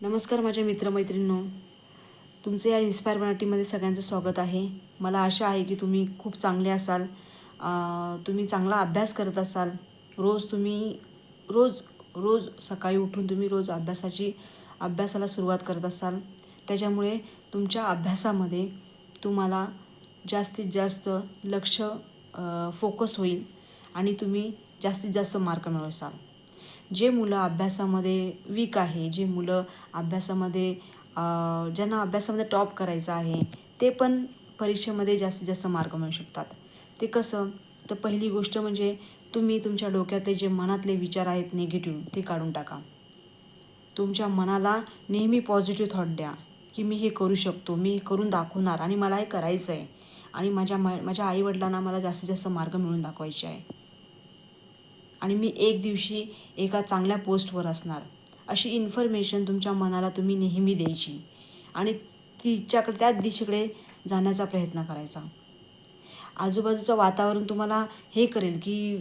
नमस्कार माझ्या मित्रमैत्रिणींनो. तुमचं या इन्स्पायर मराठीमध्ये सगळ्यांचं स्वागत आहे. मला आशा आहे की तुम्ही खूप चांगले असाल. तुम्ही चांगला अभ्यास करत असाल. रोज तुम्ही रोज रोज सकाळी उठून तुम्ही रोज अभ्यासाची अभ्यासाला सुरुवात करत असाल. त्याच्यामुळे तुमच्या अभ्यासामध्ये तुम्हाला जास्तीत जास्त लक्ष फोकस होईल आणि तुम्ही जास्तीत जास्त मार्क मिळवसाल जे मुलं अभ्यासामध्ये वीक आहे जे मुलं अभ्यासामध्ये ज्यांना अभ्यासामध्ये टॉप करायचं आहे ते पण परीक्षेमध्ये जास्तीत जास्त मार्क मिळू शकतात. ते कसं? तर पहिली गोष्ट म्हणजे तुम्ही तुमच्या डोक्यातले जे मनातले विचार आहेत निगेटिव्ह ते काढून टाका. तुमच्या मनाला नेहमी पॉझिटिव्ह थॉट द्या की मी हे करू शकतो मी हे करून दाखवणार आणि मला हे करायचं आहे आणि माझ्या म माझ्या आईवडिलांना मला जास्तीत जास्त मार्ग मिळून दाखवायचे आहे. आणि मी एक दिवशी एका चांगल्या पोस्टवर असणार. अशी इन्फॉर्मेशन तुमच्या मनाला तुम्ही नेहमी द्यायची. आणि तिच्याकडे त्याच दिशेकडे जाण्याचा प्रयत्न करायचा. आजूबाजूचं वातावरण तुम्हाला हे करेल की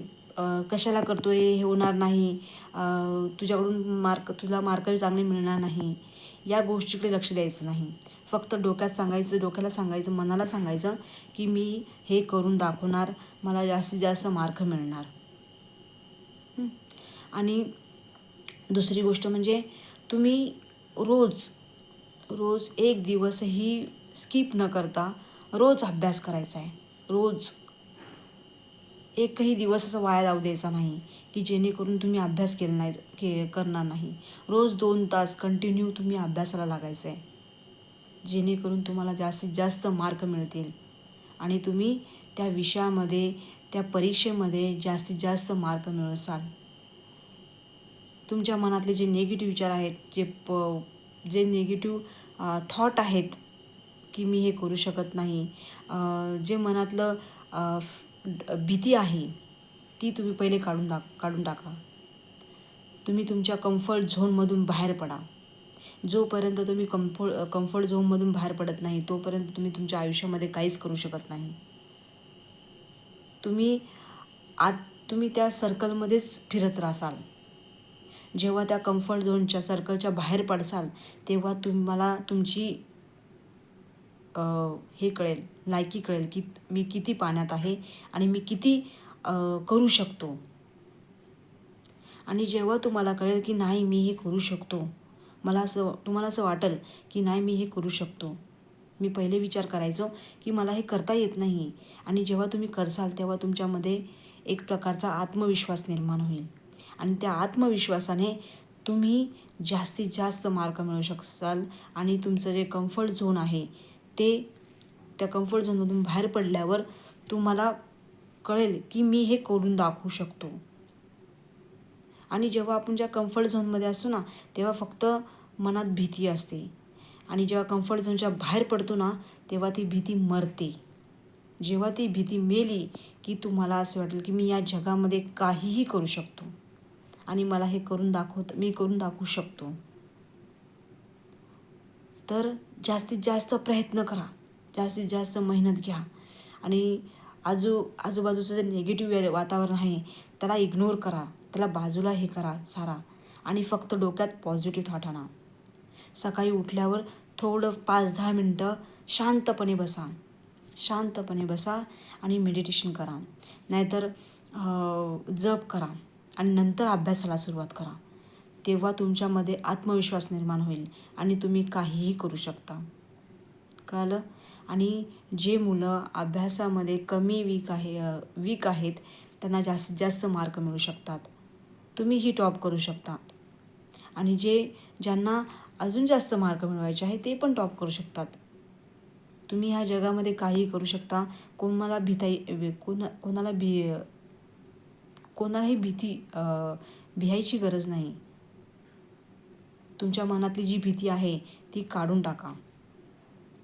कशाला करतो आहे हे होणार नाही तुझ्याकडून मार्क तुला मार्क चांगले मिळणार नाही. या गोष्टीकडे लक्ष द्यायचं नाही. फक्त डोक्यात सांगायचं डोक्याला सांगायचं मनाला सांगायचं की मी हे करून दाखवणार मला जास्तीत जास्त मार्क मिळणार. आणि दुसरी गोष्ट म्हणजे तुम्ही रोज रोज एक दिवसही स्किप न करता रोज अभ्यास करायचा आहे. रोज एकही दिवस असं वाया जाऊ द्यायचा नाही की जेणेकरून तुम्ही अभ्यास केला नाही के करणार नाही. रोज दोन तास कंटिन्यू तुम्ही अभ्यासाला लागायचं आहे जेणेकरून तुम्हाला जास्तीत जास्त मार्क मिळतील. आणि तुम्ही त्या विषयामध्ये त्या परीक्षेमध्ये जास्तीत जास्त मार्क मिळवसाल तुमच्या मनातले जे नेगेटिव्ह विचार आहेत जे प जे निगेटिव्ह थॉट आहेत की मी हे करू शकत नाही जे मनातलं भीती आहे ती तुम्ही पहिले काढून टाक काढून टाका. तुम्ही तुमच्या कम्फर्ट झोनमधून बाहेर पडा. जोपर्यंत तुम्ही कम्फर्ट कम्फर्ट झोनमधून बाहेर पडत नाही तोपर्यंत तुम्ही तुमच्या आयुष्यामध्ये काहीच करू शकत नाही. तुम्ही आत तुम्ही त्या सर्कलमध्येच फिरत राहाल जेव्हा त्या कम्फर्ट झोनच्या सर्कलच्या बाहेर पडसाल तेव्हा तुम्हाला तुमची हे कळेल लायकी कळेल की मी किती पाण्यात आहे आणि मी किती करू शकतो. आणि जेव्हा तुम्हाला कळेल की नाही मी हे करू शकतो मला असं तुम्हाला असं वाटेल की नाही मी हे करू शकतो. मी पहिले विचार करायचो की मला हे करता येत नाही. आणि जेव्हा तुम्ही करसाल तेव्हा तुमच्यामध्ये एक प्रकारचा आत्मविश्वास निर्माण होईल. आणि त्या आत्मविश्वासाने तुम्ही जास्तीत जास्त मार्क मिळवू शकाल आणि तुमचं जे कम्फर्ट झोन आहे ते त्या कम्फर्ट झोनमधून बाहेर पडल्यावर तुम्हाला कळेल की मी हे करून दाखवू शकतो. आणि जेव्हा आपण ज्या कम्फर्ट झोनमध्ये असतो ना तेव्हा फक्त मनात भीती असते. आणि जेव्हा कम्फर्ट झोनच्या बाहेर पडतो ना तेव्हा ती भीती मरते. जेव्हा ती भीती मेली की तुम्हाला असं वाटेल की मी या जगामध्ये काहीही करू शकतो. आणि मला हे करून दाखवत मी करून दाखवू शकतो. तर जास्तीत जास्त प्रयत्न करा. जास्तीत जास्त मेहनत घ्या. आणि आजू आजूबाजूचं जे निगेटिव्ह वातावरण आहे त्याला इग्नोर करा. त्याला बाजूला हे करा सारा. आणि फक्त डोक्यात पॉझिटिव्ह थॉट आणा. सकाळी उठल्यावर थोडं पाच दहा मिनटं शांतपणे बसा. शांतपणे बसा आणि मेडिटेशन करा. नाहीतर जप करा. आणि नंतर अभ्यासाला सुरुवात करा. तेव्हा तुमच्यामध्ये आत्मविश्वास निर्माण होईल आणि तुम्ही काहीही करू शकता. कळलं? आणि जे मुलं अभ्यासामध्ये कमी वीक आहे वीक आहेत त्यांना जास्तीत जास्त मार्क मिळू शकतात. तुम्हीही टॉप करू शकता आणि जे ज्यांना अजून जास्त मार्क मिळवायचे आहे ते पण टॉप करू शकतात. तुम्ही ह्या जगामध्ये काहीही करू शकता. कोणाला भीताई कोणा कोणाला भी कोणालाही भीती भिहायची भियायची गरज नाही. तुमच्या मनातली जी भीती आहे ती काढून टाका.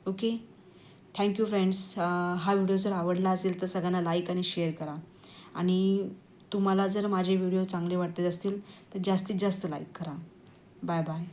ओके? थँक्यू फ्रेंड्स हा व्हिडिओ जर आवडला असेल तर सगळ्यांना लाईक आणि शेअर करा. आणि तुम्हाला जर माझे व्हिडिओ चांगले वाटत असतील तर जास्तीत जास्त लाईक करा. Bye bye